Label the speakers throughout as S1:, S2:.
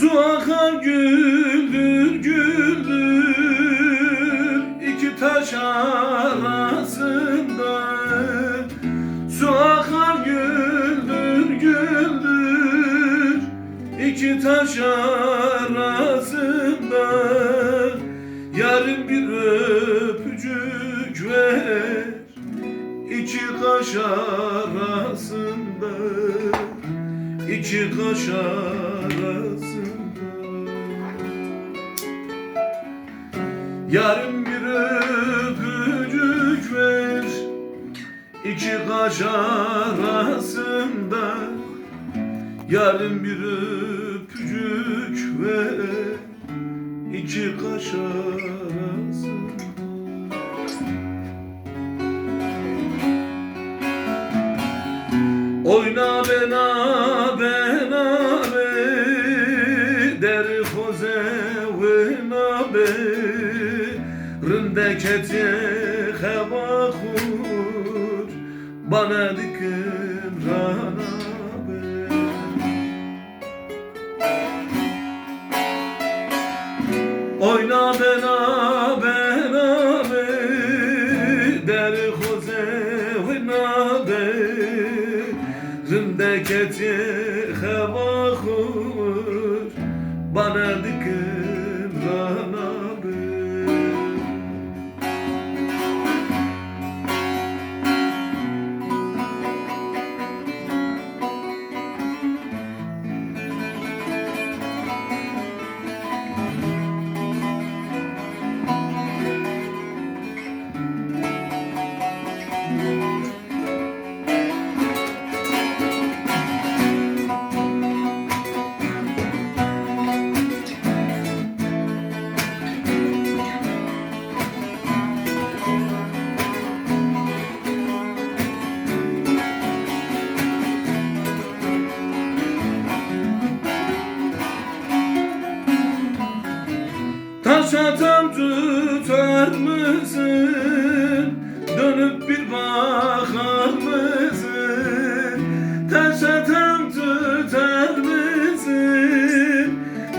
S1: Su akar güldür güldür. İki taş arasında. Su akar güldür güldür. İki taş arasında. Yarın bir öpücük ver. İki kaş arasında iki kaş arasında. Yarın bir öpücük ver. İki kaş arasında. Yarın bir öpücük ver. İki kaş arasında wena be Rindeketi xeba khur Bana dikim rana Oyna bena bena be Der xoze wena be. Rindeketi Atam tutar mısın? Dönüp bir bakar mısın? Atam tutar mısın?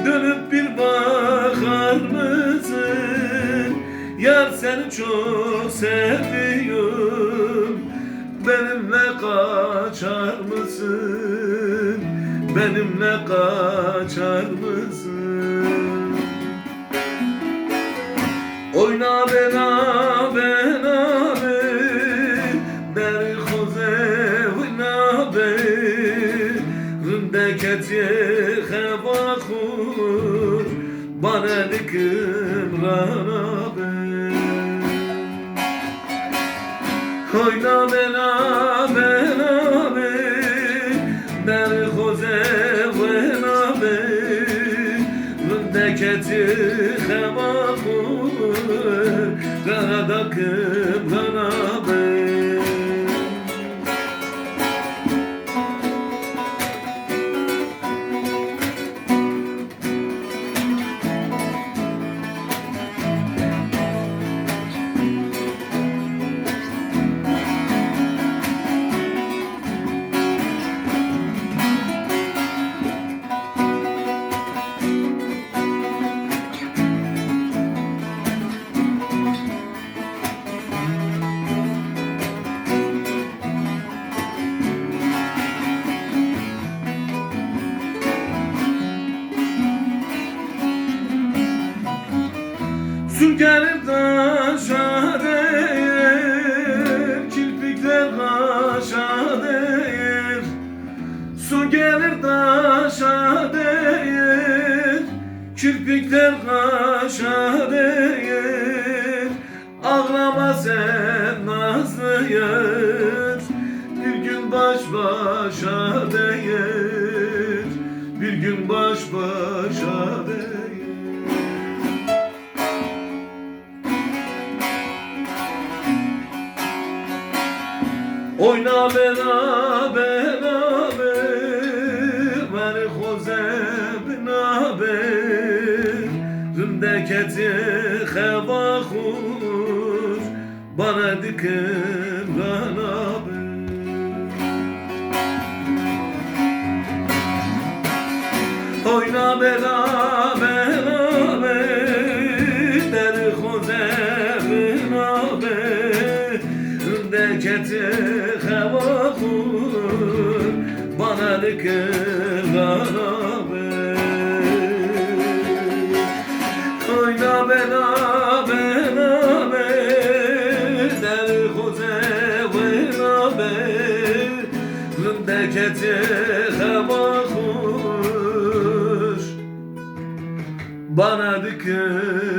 S1: Dönüp bir bakar mısın? Yar seni çok seviyorum Benimle kaçar mısın? Benimle kaçar mısın? Oyna bena bena be Der xoze oyna be Rindeketi xeba khur Bana dikim rana be Oyna bena bena be Der xoze oyna be xeba khur Rana dakim Su gelir taşa değer Kirpikler kaşa değer. Su gelir taşa değer Kirpikler kaşa değer. Ağlama sen nazlı yer Bir gün baş başa değer. Bir gün baş başa Oyna beraber abe Ver hozeb nabe Zündeketi heva huz Bana dikin ganabe Oyna beraber abe Der hozeb nabe Zündeketi kılavı Oyna bela bela Der hoze vela be Zindekete hava Bana dikir